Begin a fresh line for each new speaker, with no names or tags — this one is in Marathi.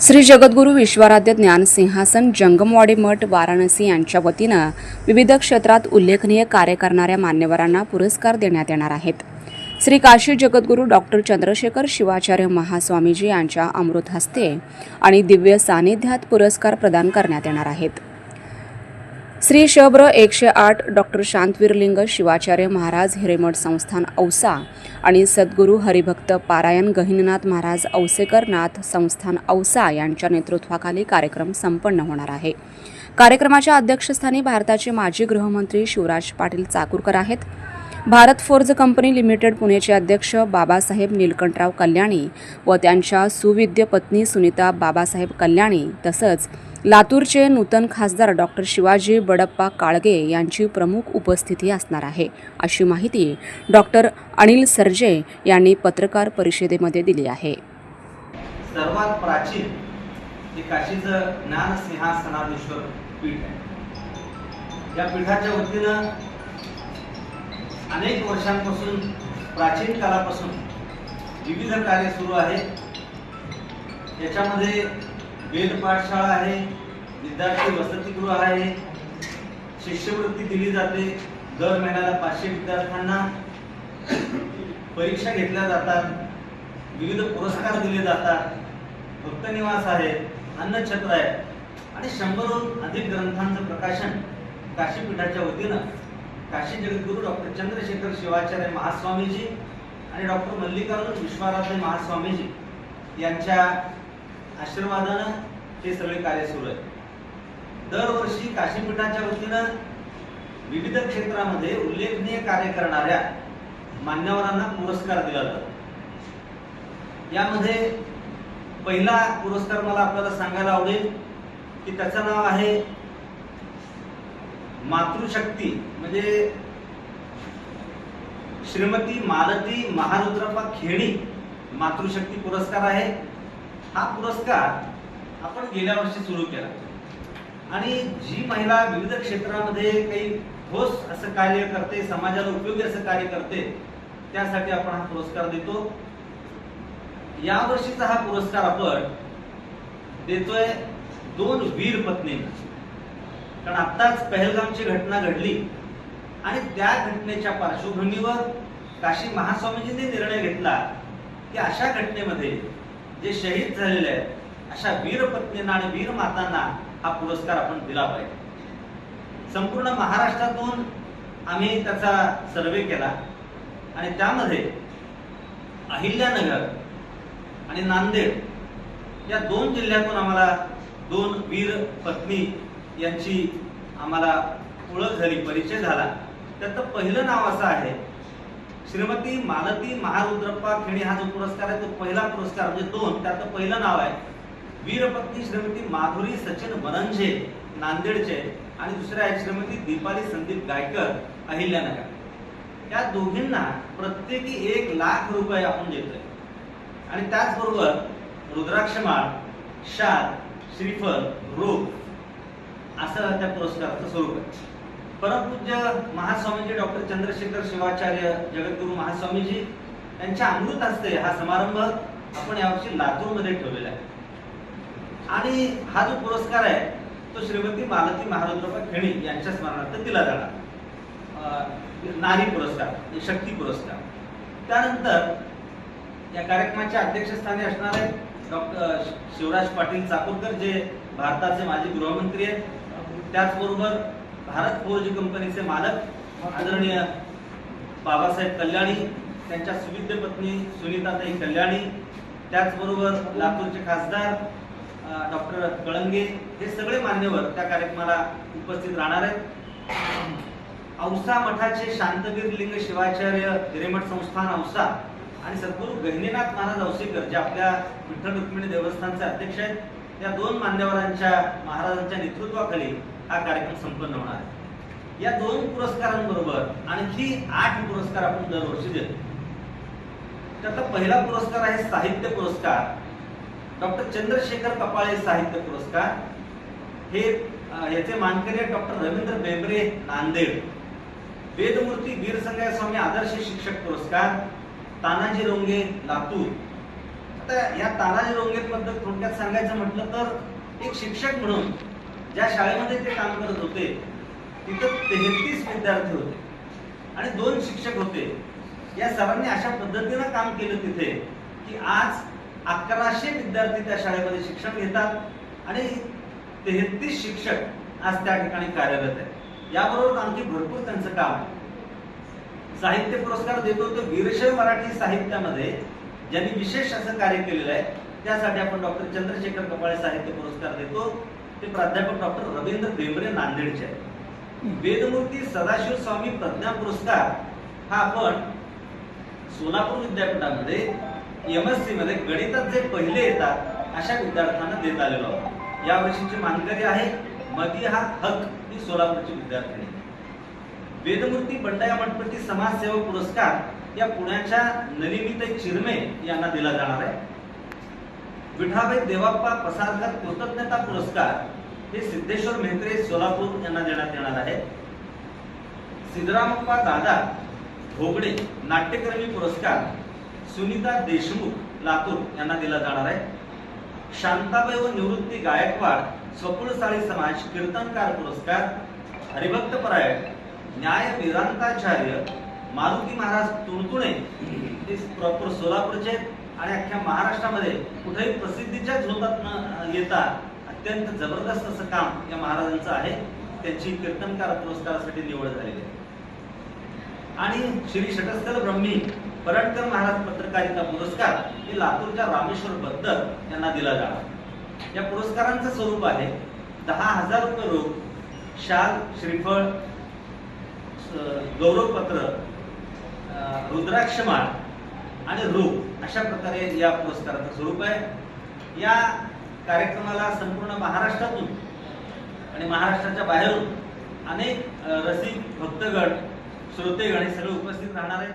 श्री जगद्गुरू विश्वाराध्य ज्ञान सिंहासन जंगमवाडी मठ वाराणसी यांच्या वतीनं विविध क्षेत्रात उल्लेखनीय कार्य करणाऱ्या मान्यवरांना पुरस्कार देण्यात येणार आहेत. श्री काशी जगद्गुरू डॉक्टर चंद्रशेखर शिवाचार्य महास्वामीजी यांच्या अमृत हस्ते आणि दिव्य सानिध्यात पुरस्कार प्रदान करण्यात येणार आहेत. श्री शब्र एकशे आठ डॉक्टर शांतवीरलिंग शिवाचार्य महाराज हिरेमठ संस्थान औसा आणि सद्गुरू हरिभक्त पारायण गहिनीनाथ महाराज औसेकरनाथ संस्थान औसा यांच्या नेतृत्वाखाली कार्यक्रम संपन्न होणार आहे. कार्यक्रमाच्या अध्यक्षस्थानी भारताचे माजी गृहमंत्री शिवराज पाटील चाकूरकर आहेत. भारत फोर्ज कंपनी लिमिटेड पुणेचे अध्यक्ष बाबासाहेब निलकंठराव कल्याणी व त्यांच्या सुविद्य पत्नी सुनीता बाबासाहेब कल्याणी तसंच लातूरचे नूतन खासदार डॉक्टर शिवाजी बडप्पा काळगे यांची प्रमुख उपस्थिती असणार आहे अशी माहिती डॉक्टर अनिल सर्जे यांनी पत्रकार परिषदेमध्ये दिली आहे.
सर्वात प्राचीन हे काशीचं ज्ञान सिंहासनाधीश्वर पीठ आहे. या पीठाच्या वतीनं अनेक वर्षांपासून प्राचीन काळापासून विविध कार्य सुरू आहे. याच्यामध्ये वेद पाठशाळा आहे विद्यार्थी वसतिगृह आहे शिष्यवृत्ती दिली जाते. दर महिन्याला पाचशे विद्यार्थ्यांना परीक्षा घेतल्या जातात विविध पुरस्कार दिले जातात. भक्त निवास आहे अन्नछत्र आहे. आणि शंभरहून अधिक ग्रंथांचं प्रकाशन काशीपीठाच्या वतीनं काशी जगद्गुरू डॉक्टर चंद्रशेखर शिवाचार्य महास्वामीजी आणि डॉक्टर मल्लिकार्जुन विश्वाराध्य महास्वामीजी यांच्या आशीर्वादानं हे सगळे कार्य सुरू आहे. दरवर्षी काशीपीठाच्या वतीनं विविध क्षेत्रामध्ये उल्लेखनीय कार्य करणाऱ्या मान्यवरांना पुरस्कार दिला जातो. यामध्ये पहिला पुरस्कार मला आपल्याला सांगायला आवडेल की त्याचं नाव आहे मातृशक्ती म्हणजे श्रीमती मालती महारुद्रप्पा खेणी मातृशक्ती पुरस्कार आहे. हा पुरस्कार आपण गेल्या वर्षी सुरू केला. आणि जी महिला विविध क्षेत्रामध्ये काही ठोस असं कार्य करते समाजाला उपयोगी असं कार्य करते त्यासाठी आपण हा पुरस्कार देतो. या वर्षीचा हा पुरस्कार आपण देतोय दोन वीर पत्नींना. कारण आत्ताच पहलगामची घटना घडली आणि त्या घटनेच्या पार्श्वभूमीवर काशी महास्वामीजींनी निर्णय घेतला की अशा घटनेमध्ये जे शहीद झालेले आहेत अशा वीर पत्नींना आणि वीर मातांना हा पुरस्कार आपण दिला पाहिजे. संपूर्ण महाराष्ट्रातून आम्ही त्याचा सर्वे केला. आणि त्यामध्ये अहिल्यानगर आणि नांदेड या दोन जिल्ह्यातून आम्हाला दोन वीर पत्नी यांची आम्हाला ओळख झाली परिचय झाला. त्यातलं पहिलं नाव असं आहे श्रीमती मालती महारुद्रप्पा खेणी हा जो पुरस्कार आहे तो पहिला पुरस्कार म्हणजे दोन त्यातलं पहिलं नाव आहे. वीरपत्नी श्रीमती माधुरी सचिन बनंजे नांदेडचे आणि दुसऱ्या आहे श्रीमती दीपाली संदीप गायकर अहिल्यानगर. या दोघींना प्रत्येकी एक लाख रुपये आपण देतोय. आणि त्याचबरोबर रुद्राक्षमाळ शाल श्रीफळ रोग असं त्या पुरस्काराचं स्वरूप आहे. परमपूज्य महास्वामीजी डॉक्टर चंद्रशेखर शिवाचार्य जगद्गुरु महास्वामीजी यांच्या अमृत हस्ते हा समारंभ आपण यावर्षी लातूरमध्ये ठेवलेला आहे. आणि हा जो पुरस्कार आहे तो श्रीमती मालती महारुद्रप्पा खेणी यांच्या स्मरणार्थ दिला जाणार. नारी पुरस्कार म्हणजे शक्ती पुरस्कार. त्यानंतर या कार्यक्रमाच्या अध्यक्षस्थानी असणार आहेत डॉक्टर शिवराज पाटील चाकूरकर जे भारताचे माजी गृहमंत्री आहेत. त्याचबरोबर भारत फोर्ज कंपनीचे मालक आदरणीय बाबासाहेब कल्याणी त्यांच्या सुविद्य पत्नी सुनीताताई कल्याणी त्याचबरोबर लातूरचे खासदार डॉक्टर कळंगे हे सगळे मान्यवर त्या कार्यक्रमाला उपस्थित राहणार आहेत. औसा मठाचे शांतवीर लिंग शिवाचार्य हिरेमठ संस्थान औसा आणि सद्गुरू गहिनीनाथ महाराज औसेकर जे आपल्या विठ्ठल रुक्मिणी देवस्थानचे अध्यक्ष आहेत या दोन मान्यवरांच्या महाराजांच्या नेतृत्वाखाली हा कार्यक्रम संपन्न होणार आहे. या दोन पुरस्कारांबरोबर आणखी आठ पुरस्कार आपण दरवर्षी देतो. त्यातला पहिला पुरस्कार आहे साहित्य पुरस्कार. डॉक्टर चंद्रशेखर कपाळे साहित्य पुरस्कार. हे याचे मानकरी डॉक्टर रवींद्र बेबरे नांदेड. वेदमूर्ती वीर स्वामी आदर्श शिक्षक पुरस्कार. तानाजी रोंगे लातूर. आता या तानाजी रोंगे बद्दल थोडक्यात सांगायचं म्हटलं तर एक शिक्षक म्हणून ज्या शाळेमध्ये ते काम करत होते तिथं तेहतीस विद्यार्थी होते आणि दोन शिक्षक होते. या सरांनी अशा पद्धतीनं काम केलं तिथे की आज अकराशे विद्यार्थी त्या शाळेमध्ये शिक्षण घेतात आणि तेहतीस शिक्षक आज त्या ठिकाणी कार्यरत आहेत. याबरोबर आणखी भरपूर त्यांचं काम आहे. साहित्य पुरस्कार देतो तो वीरशैव मराठी साहित्यामध्ये ज्यांनी विशेष असं कार्य केलेलं आहे त्यासाठी आपण डॉक्टर चंद्रशेखर कपाळे साहित्य पुरस्कार देतो. ते प्राध्यापक डॉक्टर रवींद्र बेंबरे नांदेडचे आहेत. वेदमूर्ती सदाशिव स्वामी प्रज्ञा पुरस्कार हा आपण सोलापूर विद्यापीठामध्ये एम एस सी मध्ये गणितात जे पहिले येतात अशा विद्यार्थ्यांना देत आलेलो आहोत. या वर्षीची मानकरी आहे मदिहा हक ही सोलापूरची विद्यार्थिनी. वेदमूर्ती बंडाया मठपती समाजसेवा पुरस्कार या पुण्याच्या नलिमित चिरमे यांना दिला जाणार आहे. विठाबाई देवाप्पा पसारकर कृतज्ञता पुरस्कार हे सिद्धेश्वर मेहत्रे सोलापूर यांना देण्यात येणार आहे. सिद्धरामप्पा दादा भोगडे नाट्यकर्मी पुरस्कार सुनीता देशमुख लातूर यांना दिला जाणार आहे. शांताबाई व निवृत्ती गायकवाड स्वकुळसाळी समाज कीर्तनकार पुरस्कार हरिभक्त परायण न्याय वेदांताचार्य मारुती महाराज तुणतुणे प्रॉपर सोलापूरचे आणि अख्ख्या महाराष्ट्रामध्ये कुठेही प्रसिद्धीच्या झोतात न येता अत्यंत जबरदस्त असं काम या महाराजांचं आहे. त्यांची कीर्तनकार पुरस्कारासाठी निवड झालेली आहे. आणि श्री षटस्थल ब्रह्मी परटकर महाराज पत्रकारिता पुरस्कार हे लातूरच्या रामेश्वर बद्दल यांना दिला जाणार. या पुरस्कारांचं स्वरूप आहे दहा हजार रुपये रोख शाल श्रीफळ गौरवपत्र रुद्राक्षमाळ आणि रोग. अशा प्रकारे या पुरस्काराचं स्वरूप आहे. या कार्यक्रमाला संपूर्ण महाराष्ट्रातून आणि महाराष्ट्राच्या बाहेरून अनेक रसिक भक्तगण श्रोतेगण हे सगळे उपस्थित राहणार आहेत.